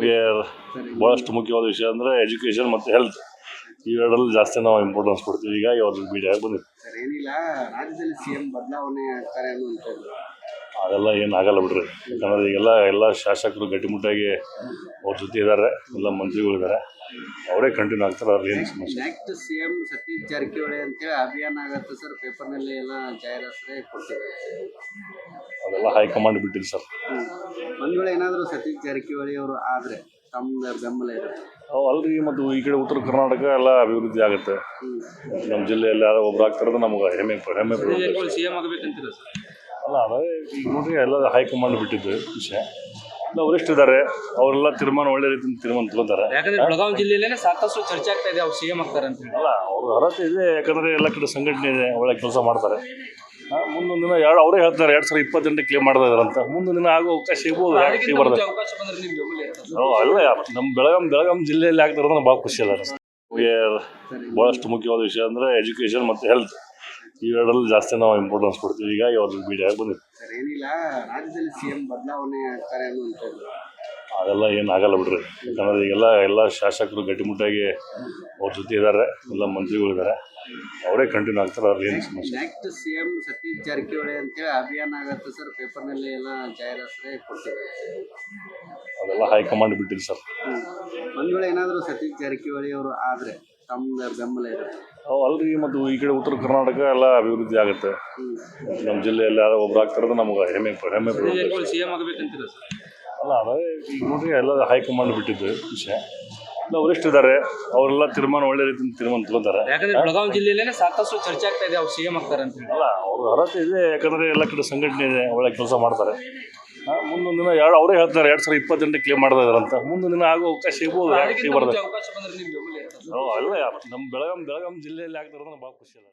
ನಮಗೆ ಭಾಳಷ್ಟು ಮುಖ್ಯವಾದ ವಿಷಯ ಅಂದರೆ ಎಜುಕೇಷನ್ ಮತ್ತು ಹೆಲ್ತ್ ಇವೆರಡರಲ್ಲಿ ಜಾಸ್ತಿ ನಾವು ಇಂಪಾರ್ಟೆನ್ಸ್ ಕೊಡ್ತೀವಿ. ಈಗ ಅವ್ರ ಬಂದಿದೆ ಸರ್ ಏನಿಲ್ಲ ರಾಜ್ಯದಲ್ಲಿ ಸಿಎಂ ಬದಲಾವಣೆ ಆಗ್ತಾರೆ ಅನ್ನುವಂಥದ್ದು. ಅದೆಲ್ಲ ಏನು ಆಗಲ್ಲ ಬಿಡ್ರಿ. ಯಾಕಂದ್ರೆ ಈಗೆಲ್ಲ ಎಲ್ಲ ಶಾಸಕರು ಗಟ್ಟಿಮುಟ್ಟಾಗಿ ಅವ್ರ ಜೊತೆ ಇದ್ದಾರೆ. ಎಲ್ಲ ಮಂತ್ರಿಗಳಿದ್ದಾರೆ ಅವರೇ ಕಂಟಿನ್ಯೂ ಆಗ್ತಾರೆ. ಅವ್ರಿಗೆ ಏನು ಸಮಸ್ಯೆ ನೆಕ್ಸ್ಟ್ ಸಿಎಂ ಸತೀಶ್ ಜಾರಕಿಹೊಳಿ ಅಂತೇಳಿ ಅಭಿಯಾನ ಆಗತ್ತೆ ಸರ್. ಪೇಪರ್ನಲ್ಲಿ ಎಲ್ಲ ಜಾಹೀರಾತೇ ಕೊಡ್ತಿದ್ದಾರೆ. ಅದೆಲ್ಲ ಹೈಕಮಾಂಡ್ ಬಿಟ್ಟಿದೆ ಸರ್. ಒಂದ್ ವೇಳೆ ಏನಾದರೂ ಸತೀಶ್ ಜಾರಕಿಹೊಳಿ ಅವರು ಆದ್ರೆ ತಮ್ಮ ಬೆಂಬಲ ಇರುತ್ತೆ ಅವು ಅಲ್ರಿ ಮತ್ತು ಈ ಕಡೆ ಉತ್ತರ ಕರ್ನಾಟಕ ಎಲ್ಲ ಅಭಿವೃದ್ಧಿ ಆಗುತ್ತೆ. ನಮ್ಮ ಜಿಲ್ಲೆಯಲ್ಲಿ ಯಾರೋ ಒಬ್ರು ಆಗ್ತಾರದು ನಮ್ಗೆ ಹೆಮ್ಮೆ ಹೆಮ್ಮೆ ಸಿಎಂ ಸರ್? ಅಲ್ಲ ಅದೇ ಈಗ ನೋಡ್ರಿ ಎಲ್ಲ ಹೈಕಮಾಂಡ್ ಬಿಟ್ಟಿದ್ದು ವಿಷಯ. ಎಲ್ಲ ವರಿಷ್ಠ ಇದ್ದಾರೆ ಅವರೆಲ್ಲ ತೀರ್ಮಾನ ಒಳ್ಳೆ ರೀತಿಯಿಂದ ತೀರ್ಮಾನ ತಗೋತಾರೆ. ಯಾಕಂದ್ರೆ ಬೆಳಗಾವಿ ಜಿಲ್ಲೆಯಲ್ಲೇ ಸಾಕಷ್ಟು ಚರ್ಚೆ ಆಗ್ತಾ ಇದೆ ಅವ್ರು ಸಿಎಂ ಆಗ್ತಾರೆ ಅಂತ ಹೇಳಿ. ಅಲ್ಲ ಅವ್ರ ಅರ್ಹತೆ ಇದೆ ಯಾಕಂದ್ರೆ ಎಲ್ಲ ಕಡೆ ಸಂಘಟನೆ ಇದೆ ಒಳ್ಳೆ ಕೆಲಸ ಮಾಡ್ತಾರೆ. ಮುಂದೊಂದು ದಿನ ಎರಡು ಅವರೇ ಹೇಳ್ತಾರೆ ಎರಡು ಸಾವಿರದ ಇಪ್ಪತ್ತೆಂಟು ಕ್ಲೇಮ್ ಮಾಡ್ತಾ ಅಂತ. ಮುಂದೊಂದು ದಿನ ಆಗೋ ಅವಕಾಶ ಸಿಗ್ಬೋದು ಯಾಕೆ ಅದಕ್ಕಿಂತ ಅವಕಾಶ ಬಂದ್ರೆ ನಿಮ್ಗೆ ಬೆಂಬಲ ಇರುತ್ತೆ ಸರ್. ಅವ್ ಅಲ್ಲ ನಮ್ಮ ಬೆಳಗಾಂ ಬೆಳಗಾಂ ಜಿಲ್ಲೆಯಲ್ಲಿ ಆಗ್ತಾರೆ ಅಂದ್ರೆ ಭಾಳ ಖುಷಿ ಅಲ್ಲ ನಮಗೆ ಭಾಳಷ್ಟು ಮುಖ್ಯವಾದ ವಿಷಯ ಅಂದರೆ ಎಜುಕೇಷನ್ ಮತ್ತು ಹೆಲ್ತ್ ಇವೆರಡರಲ್ಲಿ ಜಾಸ್ತಿ ನಾವು ಇಂಪಾರ್ಟೆನ್ಸ್ ಕೊಡ್ತೀವಿ. ಹೀಗಾಗಿ ಅವ್ರ ಮೀಡಿಯಾಗೆ ಬಂದಿದೆ ಸರ್ ಏನಿಲ್ಲ ಅದೆಲ್ಲ ಏನು ಆಗಲ್ಲ ಬಿಡ್ರಿ. ಯಾಕಂದರೆ ಈಗೆಲ್ಲ ಎಲ್ಲ ಶಾಸಕರು ಗಟ್ಟಿಮುಟ್ಟಾಗಿ ಅವ್ರ ಜೊತೆ ಇದ್ದಾರೆ ಎಲ್ಲ ಮಂತ್ರಿಗಳಿದ್ದಾರೆ ಅವರೇ ಕಂಟಿನ್ಯೂ ಆಗ್ತಾರೆ ಅವ್ರಿಗೆ ಏನು ಸಮಸ್ಯೆ ನೆಕ್ಸ್ಟ್ ಸಿಎಂ ಸತೀಶ್ ಜಾರಕಿಹೊಳಿ ಅಂತೇಳಿ ಅಭಿಯಾನ ಆಗತ್ತೆ ಸರ್ ಪೇಪರ್ನಲ್ಲಿ ಎಲ್ಲ ಜಾಹೀರಾತೇ ಕೊಡ್ತಿದ್ದಾರೆ ಅದೆಲ್ಲ ಹೈಕಮಾಂಡ್ ಬಿಟ್ಟಿಲ್ಲ ಸರ್ ಒಂದು ವೇಳೆ ಏನಾದರೂ ಸತೀಶ್ ಜಾರಕಿಹೊಳಿ ಅವರು ಆದರೆ ತಮ್ಮ ಬೆಂಬಲ ಇರುತ್ತೆ ಅವು ಅಲ್ರಿ ಮತ್ತು ಈ ಕಡೆ ಉತ್ತರ ಕರ್ನಾಟಕ ಎಲ್ಲ ಅಭಿವೃದ್ಧಿ ಆಗುತ್ತೆ. ನಮ್ಮ ಜಿಲ್ಲೆಯಲ್ಲಿ ಯಾರೋ ಒಬ್ರು ಆಗ್ತಾರದು ನಮಗೆ ಹೆಮ್ಮೆ ಹೆಮ್ಮೆ ಸಿ ಎಂ ಆಗಬೇಕಂತೀರ ಸರ್ ಅಲ್ಲ ಅದೇ ಈಗ ನೋಡ್ರಿ ಎಲ್ಲ ಹೈಕಮಾಂಡ್ ಬಿಟ್ಟಿದ್ದು ವಿಷಯ. ಎಲ್ಲ ವರಿಷ್ಠ ಇದ್ದಾರೆ ಅವರೆಲ್ಲ ತೀರ್ಮಾನ ಒಳ್ಳೆ ರೀತಿಯಿಂದ ತೀರ್ಮಾನ ತಗೋತಾರೆ ಯಾಕಂದ್ರೆ ಬೆಳಗಾವಿ ಜಿಲ್ಲೆಯಲ್ಲೇ ಸಾಕಷ್ಟು ಚರ್ಚೆ ಆಗ್ತಾ ಇದೆ ಅವ್ರು ಸಿಎಂ ಆಗ್ತಾರೆ ಅಂತ ಹೇಳಿ. ಅಲ್ಲ ಅವ್ರ ಅರ್ಹತೆ ಇದೆ ಯಾಕಂದ್ರೆ ಎಲ್ಲ ಕಡೆ ಸಂಘಟನೆ ಇದೆ ಒಳ್ಳೆ ಕೆಲಸ ಮಾಡ್ತಾರೆ. ಆ, ಮುಂದೊಂದು ದಿನ ಎರಡು ಅವರೇ ಹೇಳ್ತಾರೆ ಎರಡು ಸಾವಿರದ ಇಪ್ಪತ್ತೆಂಟು ಕ್ಲೇಮ್ ಮಾಡ್ತಾ ಅಂತ. ಮುಂದೊಂದು ದಿನ ಆಗೋ ಅವಕಾಶ ಸಿಗ್ಬೋದು ಯಾಕೆ ಯಾರು ಅವಕಾಶ ಬಂದ್ರೆ ಬೆಂಬಲ. ಅಲ್ಲ ನಮ್ಮ ಬೆಳಗಾಂ ಬೆಳಗಾಂ ಜಿಲ್ಲೆಯಲ್ಲಿ ಆಗ್ತಾರೆ ಅಂದ್ರೆ ಭಾಳ ಖುಷಿ ಅಲ್ಲ.